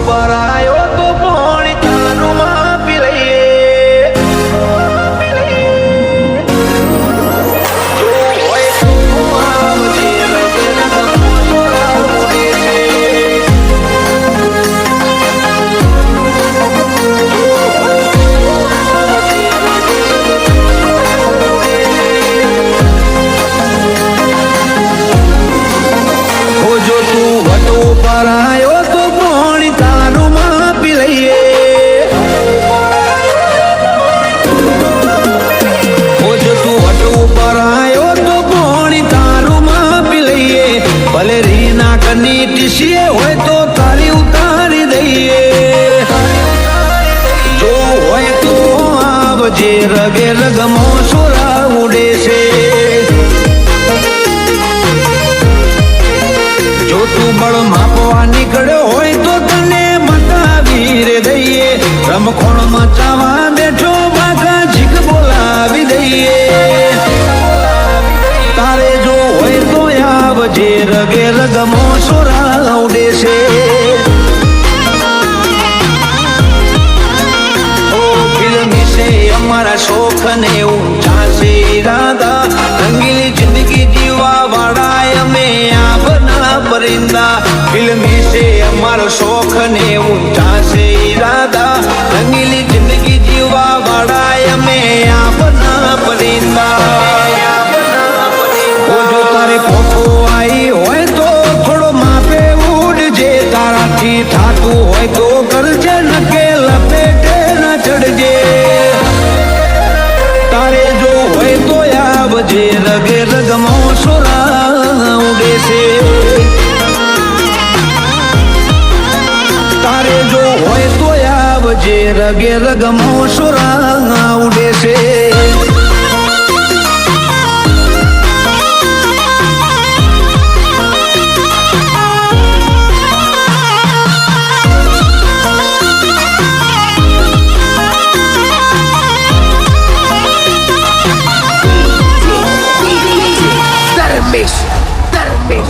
ઉપર કની હોય તો તારી ઉતારી દઈએ. જો હોય તો આવજે રગે રગમો સોરા ઉડે છે. જો તું બળ માપવા નીકળ્યો હોય તો તને બતાવી રે દઈએ. રમખોણ મચાવા બેઠો બાકા જીક બોલાવી દઈએ. તારે જો હોય તો આવજે રગે રગમો સોરા પરિંદા ફિલ્મી છે અમારો શોખ ને ઊંચા છે ઈરાદા રંગીલી જિંદગી જીવવા વાળા અમે આબના પરિંદા ઓ જો તારે પોકો આવી હોય તો થોડો માપે ઉડજે તારાથી થાતું હોય તો કરજે નકે લપેટે ન ચડજે તારે જો હોય તો આવજે રગે રગમો સોરા ઉડે છે રગે રગમો સોરા ઉડે છે.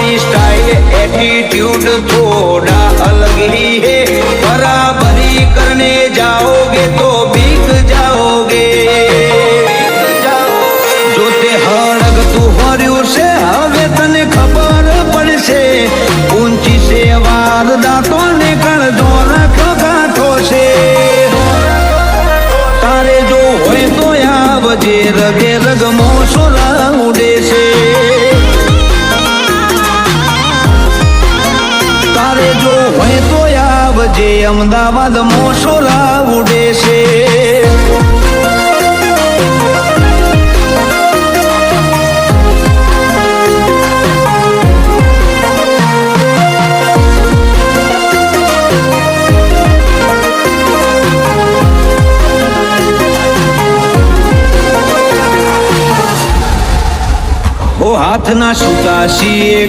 हमारी स्टाइल एटीट्यूड थोड़ा अलग ही है बराबरी करने जाओगे तो बिक जाओगे જો તે હળગતું હર્યું છે હવે તને ખબર પડશે ઊંચી છે વારદાતો ને કણજો રાખ્યો ગાંઠો છે તારે જો હોય તો આવજે રગે રગમો સોલા ઉડે છે જો હોય તો આવજે અમદાવાદ મોસોલા ઉડે છે. હાથના સુતા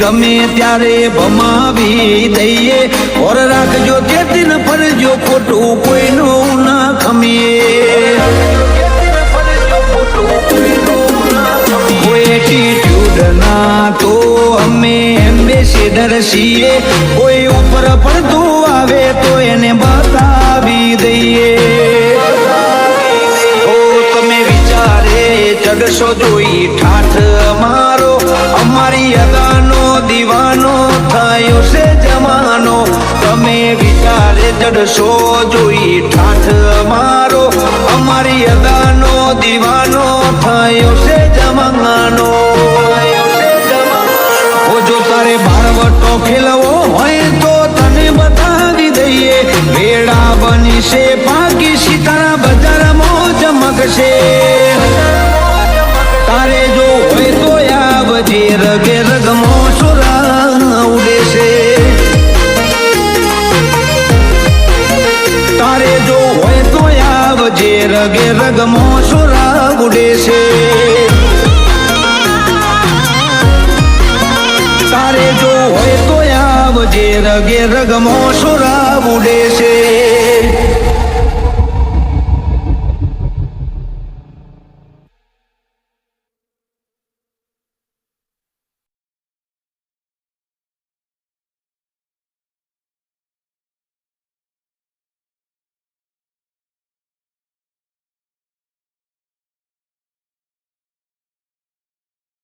ગમે ત્યારે ભમાવી દઈએ. ઓર રાખજો તે દિન ફરજો ખોટું કોઈનું ના ખમીએ. એટીટ્યુડ ના તો અમે એમ્બેસેડર છીએ. કોઈ ઉપર પડતું આવે તો એને બતાવી દઈએ. ઓ તમે વિચારે ચડશો જોઈ ઠાઠ અમારી અદાનો દીવાનો થયો છે જમાનો. તમે વિચારે જડશો જોઈ ઠાઠ અમારી. રગે રગમો સુરા ઉડે છે.